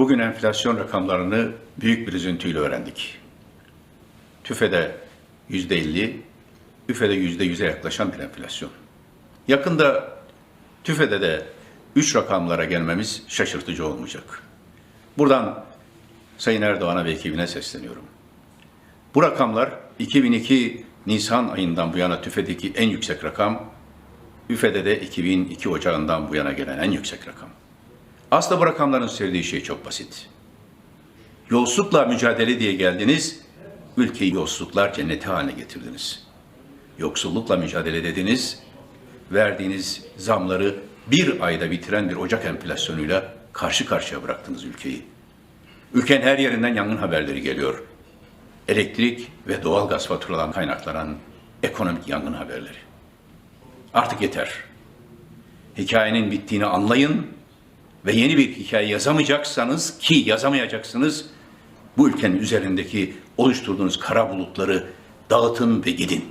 Bugün enflasyon rakamlarını büyük bir üzüntüyle öğrendik. TÜFE'de yüzde 50, üfede yüzde yüze yaklaşan bir enflasyon. Yakında TÜFE'de de üç rakamlara gelmemiz şaşırtıcı olmayacak. Buradan Sayın Erdoğan'a ve ekibine sesleniyorum. Bu rakamlar 2002 Nisan ayından bu yana TÜFE'deki en yüksek rakam, üfede de 2002 Ocağı'ndan bu yana gelen en yüksek rakam. Aslında bu rakamların söylediği şey çok basit. Yolsuzlukla mücadele diye geldiniz, ülkeyi yolsuzluklar cenneti haline getirdiniz. Yoksullukla mücadele dediniz, verdiğiniz zamları bir ayda bitiren bir Ocak enflasyonuyla karşı karşıya bıraktınız ülkeyi. Ülkenin her yerinden yangın haberleri geliyor. Elektrik ve doğal gaz faturalarından kaynaklanan ekonomik yangın haberleri. Artık yeter. Hikayenin bittiğini anlayın ve yeni bir hikaye yazamayacaksanız ki yazamayacaksınız bu ülkenin üzerindeki oluşturduğunuz kara bulutları dağıtın ve gidin.